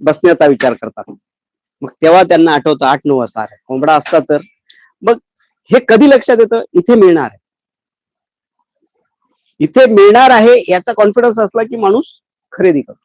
बसण्याचा विचार करतात. मग तेव्हा त्यांना आठवतं आठ नऊ वाजता कोंबडा असता तर. मग हे कधी लक्षात येतं? इथे मिळणार आहे. इथे मिळणार आहे याचा कॉन्फिडन्स असला की माणूस खरेदी करतो.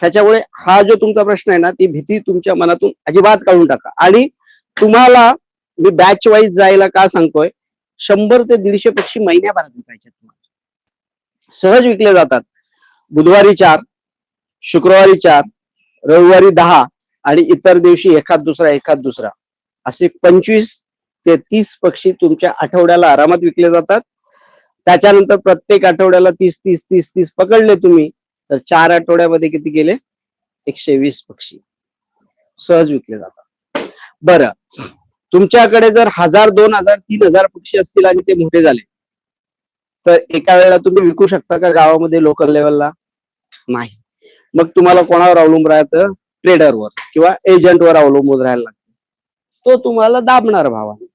त्याच्यामुळे हा जो तुमचा प्रश्न आहे ना ती भीती तुमच्या मनातून अजिबात काढून टाका. आणि तुम्हाला मी बॅच वाईज जायला का सांगतोय शंभर ते दीडशे पक्षी महिन्याभरात विकायचे तुम्हाला सहज विकले जातात. बुधवारी चार शुक्रवारी चार रविवारी दहा आणि इतर दिवशी एखाद दुसरा एखाद दुसरा. असे पंचवीस ते तीस पक्षी तुमच्या आठवड्याला आरामात विकले जातात. त्याच्यानंतर प्रत्येक आठवड्याला तीस तीस तीस तीस पकडले तुम्ही तर चार आठवड्यामध्ये किती गेले? एकशे वीस पक्षी सहज विकले जातात. बरं. तुमच्याकडे जर हजार दोन हजार तीन हजार पक्षी असतील आणि ते मोठे झाले तर एका वेळेला तुम्ही विकू शकता का गावामध्ये लोकल लेवलला नाही. मग तुम्हाला कोणावर अवलंबून राहतं ट्रेडरवर किंवा एजंटवर अवलंबून राहायला लागतं. तो तुम्हाला दाबणार भावाने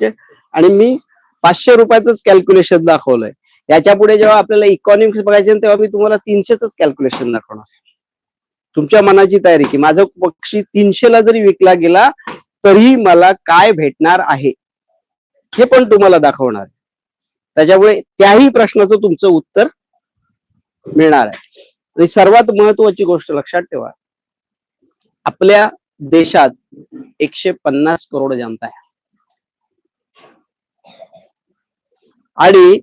ठीक आणि मी पाचशे रुपयाच कॅल्क्युलेशन दाखवलंय. याच्यापुढे जेव्हा आपल्याला इकॉनॉमिक्स बघायचे तेव्हा मी तुम्हाला तीनशेच कॅल्क्युलेशन दाखवणार. तुमच्या मनाची तयारी की माझा पक्षी तीनशेला जरी विकला गेला तरी मला काय भेटणार आहे? हे पण तुम्हाला दाखवणार आहे. त्याच्यामुळे त्याही प्रश्नाचं तुमचं उत्तर मिळणार आहे. आणि सर्वात महत्वाची गोष्ट लक्षात ठेवा. आपल्या देशात एकशे पन्नास करोड जनता आहे. आणि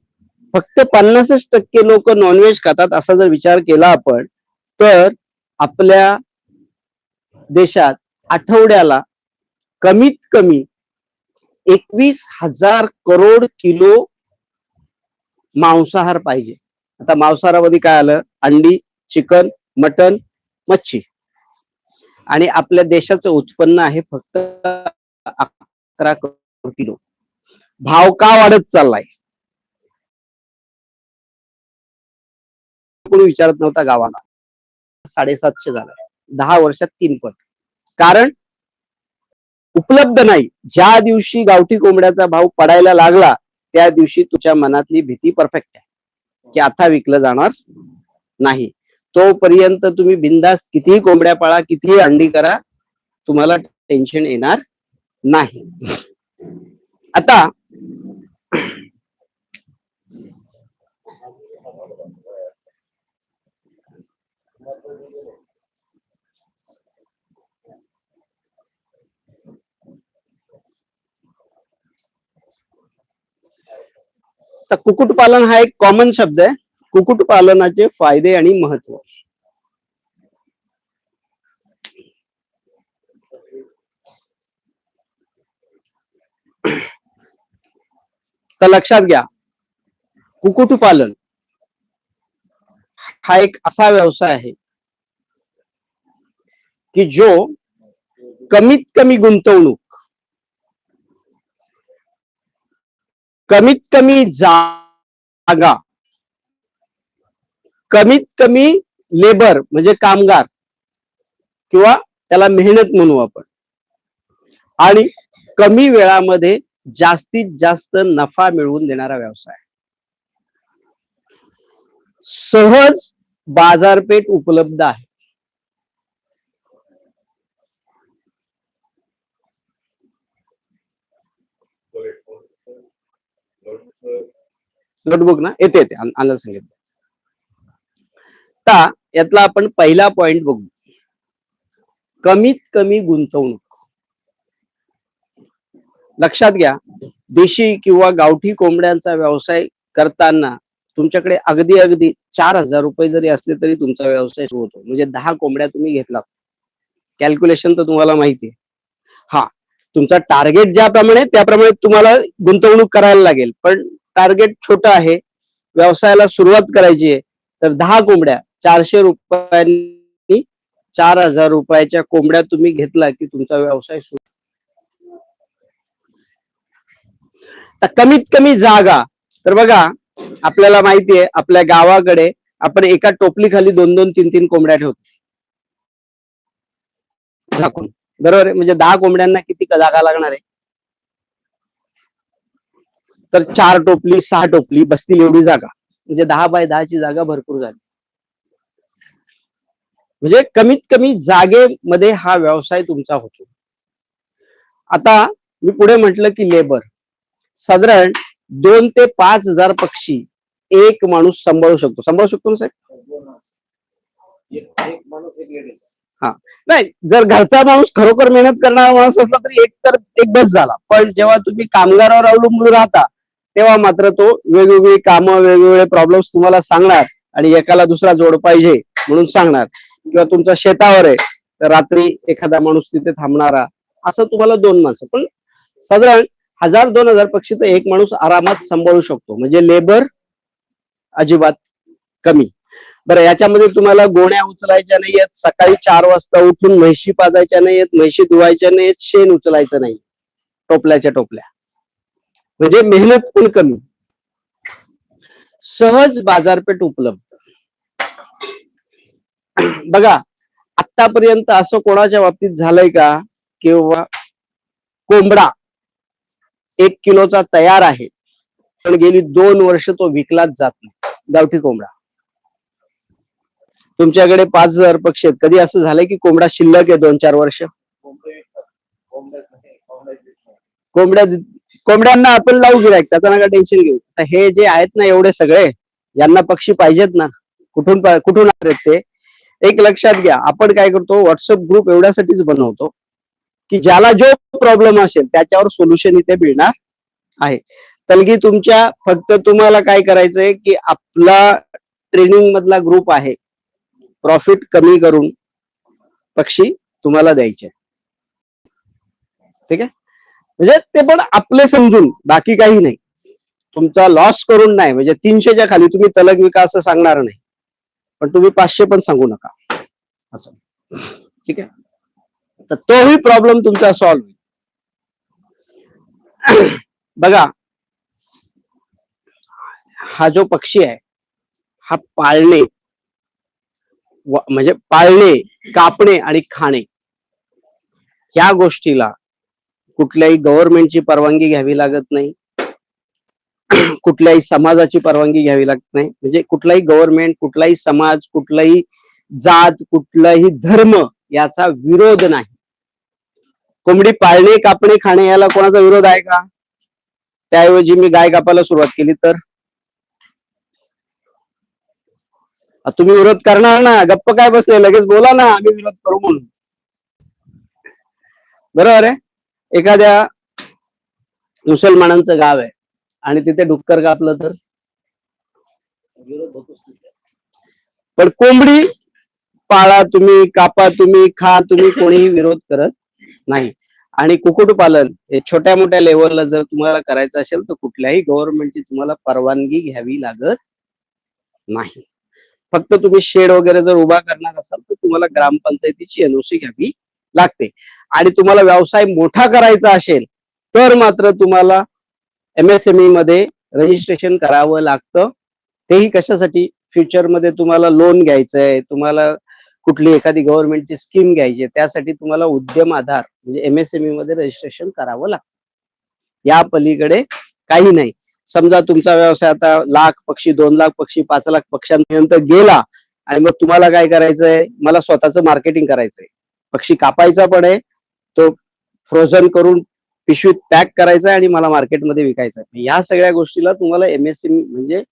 फक्त पन्नासच टक्के लोक नॉनव्हेज खातात असा जर विचार केला आपण तर आपल्या देशात आठवड्याला कमीत कमी एकवीस हजार करोड किलो मांसाहार पाहिजे. आता मांसाहारामध्ये काय आलं? अंडी चिकन मटन मच्छी. आणि आपल्या देशाचं उत्पन्न आहे फक्त अकरा करोड किलो. भाव का वाढत चाललाय? कोणी विचारत नव्हता गावाला. साडेसातशे झाला. दहा वर्षात तीन पट कारण उपलब्ध नाही. ज्या दिवशी गावठी कोंबड्याचा भाव पडायला लागला त्या दिवशी तुझ्या मनातली भीती परफेक्ट आहे. की आता विकलं जाणार नाही. तोपर्यंत तुम्ही बिंदास्त कितीही कोंबड्या पाळा कितीही अंडी करा तुम्हाला टेन्शन येणार नाही. आता कुक्कुटपालन हा एक कॉमन शब्द आहे. कुक्कुटपालनाचे फायदे आणि महत्त्व. तर लक्षात घ्या कुक्कुटपालन हा एक असा व्यवसाय आहे की जो कमीत कमी गुंतवणूक कमीत कमी जागा कमीत कमी लेबर म्हणजे कामगार किंवा त्याला मेहनत म्हणू आपण. आणि कमी वेळामध्ये जास्तीत जास्त नफा मिळवून देणारा व्यवसाय. सहज बाजारपेठ उपलब्ध आहे. नोटबुक ना? येते येते. आणायला सांगितलं. आता यातला आपण पहिला पॉइंट बघू. कमीत कमी गुंतवणूक. लक्षात घ्या देशी किंवा गावठी कोंबड्यांचा व्यवसाय करताना तुमच्याकडे अगदी अगदी चार हजार रुपये जरी असले तरी तुमचा व्यवसाय सुरू होतो. म्हणजे दहा कोंबड्या तुम्ही घेतला. कॅल्क्युलेशन तर तुम्हाला माहिती आहे. हा तुमचा टार्गेट ज्याप्रमाणे त्याप्रमाणे तुम्हाला गुंतवणूक करायला लागेल. पण टार्गेट छोटं आहे व्यवसायाला सुरुवात करायची आहे तर दहा कोंबड्या चारशे रुपयांनी चार हजार रुपयाच्या कोंबड्या तुम्ही घेतला की तुमचा व्यवसाय सुरू. तर कमीत कमी जागा. तर बघा आपल्याला माहितीये आपल्या गावाकडे आपण एका टोपली खाली दोन दोन तीन तीन कोंबड्या ठेवतो. झाकून. बरोबर आहे? म्हणजे दहा कोंबड्यांना किती जागा लागणार आहे? तर चार टोपली सहा टोपली बसतील एवढी जागा. म्हणजे दहा बाय दहाची जागा भरपूर झाली. म्हणजे कमीत कमी जागेमध्ये हा व्यवसाय तुमचा होतो. आता मी पुढे म्हटलं की लेबर. साधारण दोन ते पाच हजार पक्षी एक माणूस सांभाळू शकतो. सांभाळू शकतो ना साहेब? हा. नाही जर घरचा माणूस खरोखर मेहनत करणारा माणूस असला तरी एक तर एक बस झाला. पण जेव्हा तुम्ही कामगारावर अवलंबून राहता तेव्हा मात्र तो वेगवेगळी कामं वेगवेगळे प्रॉब्लेम्स तुम्हाला सांगणार आणि एकाला दुसरा जोड पाहिजे म्हणून सांगणार. किंवा तुमच्या शेतावर आहे तर रात्री एखादा माणूस तिथे थांबणारा असं तुम्हाला दोन माणसं. पण साधारण हजार दोन हजार पक्षी तर एक माणूस आरामात सांभाळू शकतो. म्हणजे लेबर अजिबात कमी. बरं याच्यामध्ये तुम्हाला गोण्या उचलायच्या नाही आहेत सकाळी चार वाजता उठून म्हैशी पाजायच्या नाही आहेत म्हैशी धुवायच्या नाहीयेत शेण उचलायचं नाही. टोपल्याच्या टोपल्या. म्हणजे मेहनत पण कमी. सहज बाजारपेठ उपलब्ध. बघा आतापर्यंत असं कोणाच्या बाबतीत झालंय का? किंवा कोंबडा एक किलोचा तयार आहे पण गेली दोन वर्ष तो विकलाच जात नाही. गावठी कोंबडा. तुमच्याकडे पाच हजार पक्षी आहेत कधी असं झालंय की कोंबडा शिल्लक आहे दोन चार वर्ष? कोंबड्या कोंबड्यांना आपण लावू गिरायक त्याचा नका टेन्शन घेऊ. हे जे आहेत ना एवढे सगळे यांना पक्षी पाहिजेत ना. कुठून कुठून आहेत ते? एक लक्षात घ्या आपण काय करतो व्हॉट्सअप ग्रुप एवढ्यासाठीच बनवतो की ज्याला जो प्रॉब्लेम असेल त्याच्यावर सोल्युशन इथे मिळणार आहे. तलगी तुमच्या फक्त तुम्हाला काय करायचंय की आपला ट्रेनिंग मधला ग्रुप आहे प्रॉफिट कमी करून पक्षी तुम्हाला द्यायचे. ठीक आहे? म्हणजे ते पण आपले समजून बाकी काही नाही. तुमचा लॉस करून नाही म्हणजे तीनशेच्या खाली तुम्ही तलग विकास सांगणार नाही. पण तुम्ही पाचशे पण सांगू नका. असं. ठीक आहे? तर तोही प्रॉब्लेम तुमचा सॉल्व्ह होईल. बघा. हा जो पक्षी आहे हा पाळणे. म्हणजे पाळणे कापणे आणि खाणे. या गोष्टीला कुठल्याही गव्हर्नमेंटची परवानगी घ्यावी लागत नाही. कुठल्याही समाजाची परवानगी घ्यावी लागत नाही. म्हणजे कुठलाही गव्हर्नमेंट कुठलाही समाज कुठलाही जात कुठलाही धर्म याचा विरोध नाही. कोंबडी पाळणे कापणे खाणे याला कोणाचा विरोध आहे का? त्याऐवजी मी गाय कापायला सुरुवात केली तर? तुम्ही विरोध करणार ना. गप्प काय बसले? लगेच बोला ना. आम्ही विरोध करू म्हणून. बरोबर आहे? एखाद्या मुसलमानांचं गाव आहे. आणि तिथे डुक्कर कापलं तर. पण कोंबडी पाळा तुम्ही कापा तुम्ही खा तुम्ही कोणीही विरोध करत नाही. आणि कुक्कुटपालन हे छोट्या मोठ्या लेवलला जर तुम्हाला करायचं असेल तर कुठल्याही गव्हर्नमेंटची तुम्हाला परवानगी घ्यावी लागत नाही. फक्त तुम्ही शेड वगैरे जर उभा करणार असाल तर तुम्हाला ग्रामपंचायतीची एनओसी घ्यावी लागते. आणि तुम्हाला व्यवसाय मोठा करायचा असेल तर मात्र तुम्हाला एमएसएमई मध्ये रजिस्ट्रेशन करावं लागतं. तेही कशासाठी? फ्युचरमध्ये तुम्हाला लोन घ्यायचंय तुम्हाला कुठली एखादी गव्हर्नमेंटची स्कीम घ्यायची आहे, त्यासाठी तुम्हाला उद्यम आधार म्हणजे एमएसएमई मध्ये रजिस्ट्रेशन करावं लागतं. या पलीकडे काही नाही. समजा तुमचा व्यवसाय आता लाख पक्षी दोन लाख पक्षी पाच लाख पक्ष्यांपर्यंत गेला आणि मग तुम्हाला काय करायचंय? मला स्वतःचं मार्केटिंग करायचंय. पक्षी कापायचा पण आहे तो फ्रोझन करून पिशवीत पॅक करायचा आहे आणि मला मार्केटमध्ये विकायचा आहे या सगळ्या गोष्टीला तुम्हाला एमएससी म्हणजे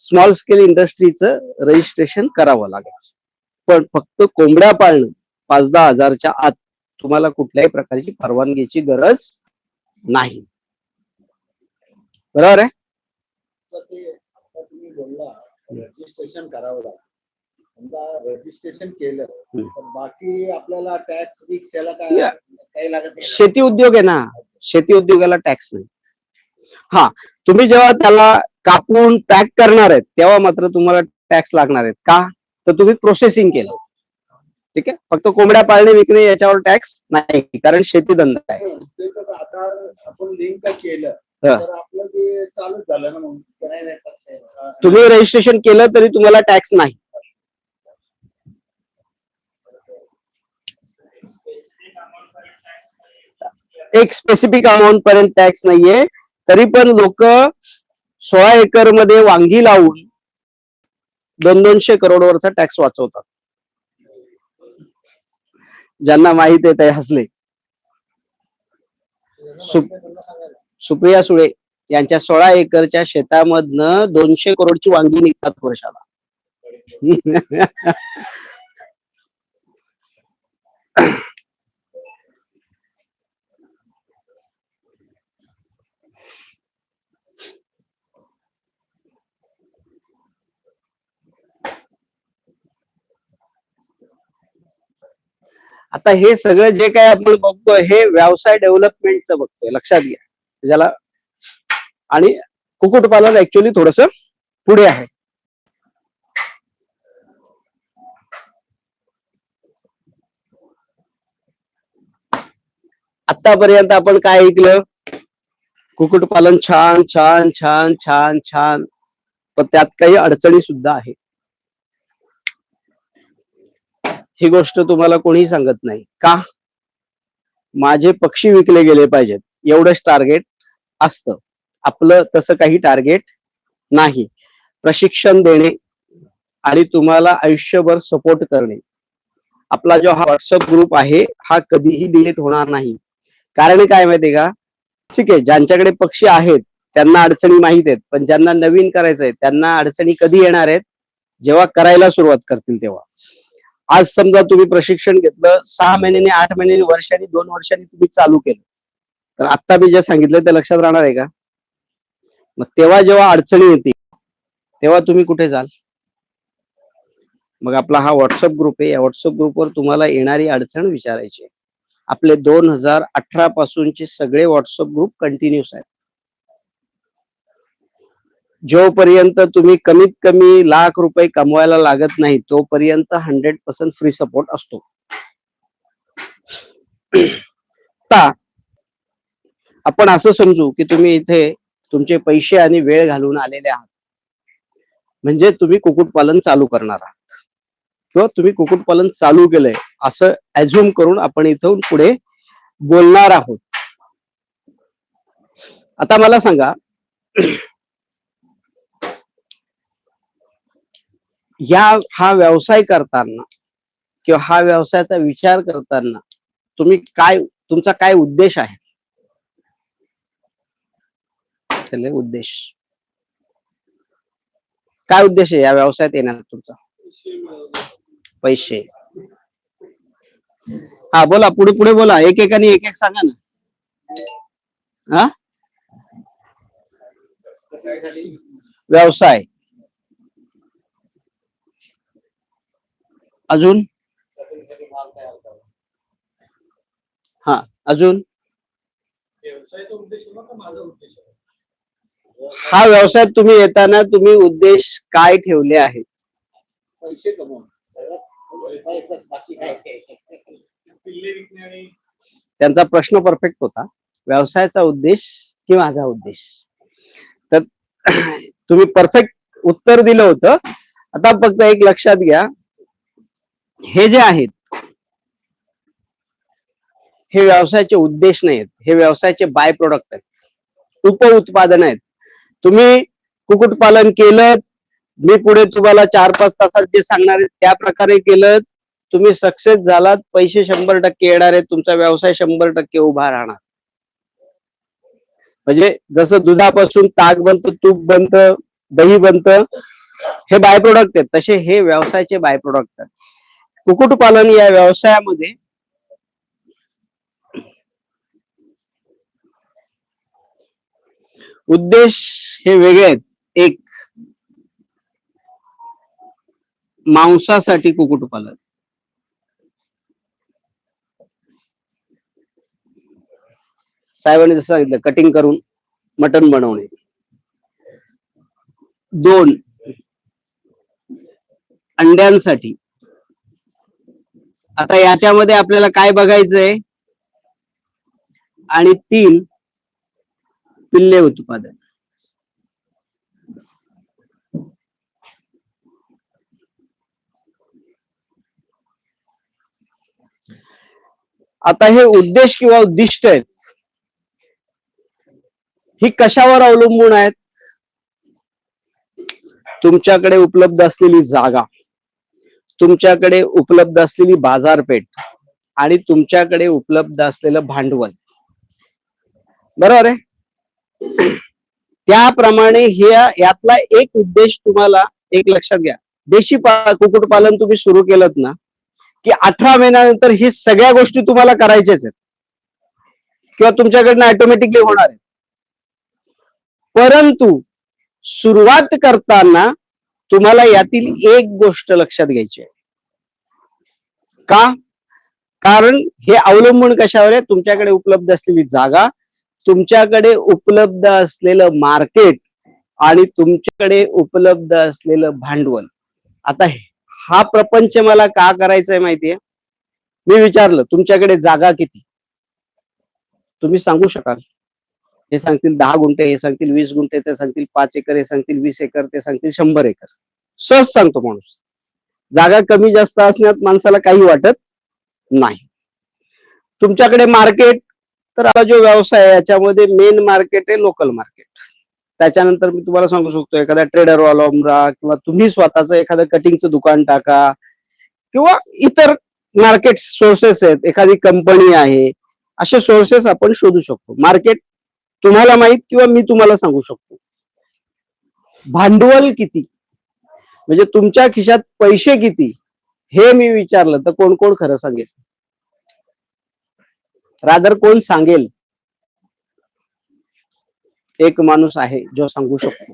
स्मॉल स्केल इंडस्ट्रीचं रजिस्ट्रेशन करावं लागेल. पण फक्त कोंबड्या पाळणं पाच दहा हजारच्या आत तुम्हाला कुठल्याही प्रकारची परवानगीची गरज नाही. बरोबर आहे? रजिस्ट्रेशन करावं लागेल. समजा रजिस्ट्रेशन केलं. तर बाकी आपल्याला टॅक्स बिक्स याला काय. काही लागत नाही? शेती उद्योग आहे ना शेती उद्योगाला टॅक्स नाही हा तुम्ही जेव्हा त्याला कापून पॅक करणार आहेत तेव्हा मात्र तुम्हाला टॅक्स लागणार आहेत का तर तुम्ही प्रोसेसिंग केलं ठीक आहे फक्त कोंबड्या पाळणे विकणे याच्यावर टॅक्स नाही कारण शेती धंदा आहे ते तर आधार आपण लिंक केलं हा. तर आपलं ते चालूच झालं ना मग ते नाही नाही कसं आहे. अं, तुम्ही रजिस्ट्रेशन केलं तरी तुम्हाला टॅक्स नाही एक स्पेसिफिक अमाऊंट पर्यंत टॅक्स नाहीये. तरी पण लोक सोळा एकरमध्ये वांगी लावून दोन दोनशे करोडवरचा टॅक्स वाचवतात. ज्यांना माहीत आहे ते हसले. सुप- सुप्रिया सुळे यांच्या सोळा एकरच्या शेतामधनं दोनशे करोडची वांगी निघतात वर्षाला. आता हे सगळं जे काय आपण बघतोय हे व्यवसाय डेव्हलपमेंटचं बघतोय लक्षात घ्या. ज्याला आणि कुक्कुटपालन ऍक्च्युली थोडस पुढे आहे. आतापर्यंत आपण काय ऐकलं? कुक्कुटपालन छान छान छान छान छान. पण त्यात काही अडचणी सुद्धा आहेत. ही गोष्ट तुम्हाला कोणी सांगत नाही. का? माझे पक्षी विकले गेले पाहिजेत. एवढंच टार्गेट असतं. आपलं तसं काही टार्गेट नाही. प्रशिक्षण देणे आणि तुम्हाला आयुष्यभर सपोर्ट करणे. आपला जो हा व्हॉट्सअप ग्रुप आहे हा कधीही डिलीट होणार नाही. कारण काय माहितीये का? ठीक आहे ज्यांच्याकडे पक्षी आहेत त्यांना अडचणी माहीत आहेत पण ज्यांना नवीन करायचं आहे त्यांना अडचणी कधी येणार आहेत? जेव्हा करायला सुरुवात करतील तेव्हा. आज समजा तुम्ही प्रशिक्षण घेतलं सहा महिन्याने आठ महिन्याने वर्षांनी दोन वर्षांनी तुम्ही चालू केलं. तर आता मी जे सांगितलं ते लक्षात राहणार आहे का? मग तेव्हा जेव्हा अडचणी येतील तेव्हा तुम्ही कुठे जाल? मग आपला हा व्हॉट्सअप ग्रुप आहे. या व्हॉट्सअप ग्रुपवर तुम्हाला येणारी अडचण विचारायची आपले दोन हजार अठरा पासूनचे सगळे व्हॉट्सअप ग्रुप कंटिन्यूस आहेत. जोपर्यंत तुम्ही कमीत कमी लाख रुपये कमवायला लागत नाही तोपर्यंत हंड्रेड पर्सेंट फ्री सपोर्ट असतो. आपण असं समजू की तुम्ही इथे तुमचे पैसे आणि वेळ घालून आलेले आहात. म्हणजे तुम्ही कुक्कुटपालन चालू करणार आहात. किंवा तुम्ही कुक्कुटपालन चालू केलंय असं ऍझ्युम करून आपण इथून पुढे बोलणार आहोत. आता मला सांगा या हा व्यवसाय करताना किंवा हा व्यवसायाचा विचार करताना तुम्ही काय तुमचा काय उद्देश आहे? त्याला उद्देश. काय उद्देश आहे या व्यवसायात येण्याचा तुमचा? पैसे. हा बोला पुढे पुढे बोला. एक एकाने एक एक सांगा ना. हा? व्यवसाय. अजून? हा अजून? हा व्यवसायात तुम्ही येताना तुम्ही उद्देश काय ठेवले आहेत? पैसे त्यांचा प्रश्न परफेक्ट होता. व्यवसायाचा उद्देश की माझा उद्देश? तर तुम्ही परफेक्ट उत्तर दिलं होतं. आता फक्त एक लक्षात घ्या. हे जे आहेत हे व्यवसायाचे उद्देश नाहीत हे व्यवसायाचे बाय प्रोडक्ट आहेत. उप उत्पादन आहेत. तुम्ही कुक्कुटपालन केलं मी पुढे तुम्हाला चार पाच तासात जे सांगणार आहे त्या प्रकारे केलं तुम्ही सक्सेस झालात पैसे शंभर टक्के येणार आहेत तुमचा व्यवसाय शंभर टक्के उभा राहणार. म्हणजे जसं दुधापासून ताक बनतं तूप बनतं दही बनतं हे बाय प्रोडक्ट आहेत. तसे हे व्यवसायाचे बाय प्रोडक्ट आहेत. कुक्कुटपालन या व्यवसायामध्ये उद्देश हे वेगळे आहेत. एक मांसासाठी कुक्कुटपालन. साहेबांनी जसं सांगितलं कटिंग करून मटण बनवणे. दोन अंड्यांसाठी आता याच्यामध्ये आपल्याला काय बघायचंय? आणि तीन पिल्ले उत्पादन. आता हे उद्देश किंवा उद्दिष्ट आहेत ही कशावर अवलंबून आहेत? तुमच्याकडे उपलब्ध असलेली जागा. तुमच्याकडे उपलब्ध असलेली बाजारपेठ आणि तुमच्याकडे उपलब्ध असलेलं भांडवल. बरोबर आहे? त्याप्रमाणे हे यातला एक उद्देश तुम्हाला एक लक्षात घ्या. देशी कुक्कुटपालन तुम्ही सुरू केलं ना की अठरा महिन्यानंतर ही सगळ्या गोष्टी तुम्हाला करायच्याच आहेत. किंवा तुमच्याकडनं ऑटोमॅटिकली होणार आहे परंतु सुरुवात करताना तुम्हाला यातील एक गोष्ट लक्षात घ्यायची आहे. का? कारण हे अवलंबून कशावर आहे? तुमच्याकडे उपलब्ध असलेली जागा तुमच्याकडे उपलब्ध असलेलं मार्केट आणि तुमच्याकडे उपलब्ध असलेलं भांडवल. आता हा प्रपंच मला का करायचा आहे? माहितीये मी विचारलं तुमच्याकडे जागा किती? तुम्ही सांगू शकाल? हे सांगतील दहा गुंठे हे सांगतील वीस गुंठे ते सांगतील पाच एकर हे सांगतील वीस एकर ते सांगतील शंभर एकर. सहज सांगतो माणूस. जागा कमी जास्त असण्यात माणसाला काही वाटत नाही. तुमच्याकडे मार्केट तर आता जो व्यवसाय आहे याच्यामध्ये मेन मार्केट आहे लोकल मार्केट त्याच्यानंतर मी तुम्हाला सांगू शकतो एखादा ट्रेडर वाला किंवा तुम्ही स्वतःच एखादं कटिंगचं दुकान टाका किंवा इतर मार्केट सोर्सेस आहेत एखादी कंपनी आहे असे सोर्सेस आपण शोधू शकतो. मार्केट तुम्हाला माहीत किंवा मी तुम्हाला सांगू शकतो. भांडवल किती? म्हणजे तुमच्या खिशात पैसे किती? हे मी विचारलं तर कोण कोण खरं सांगेल? रादर कोण सांगेल? एक माणूस आहे जो सांगू शकतो.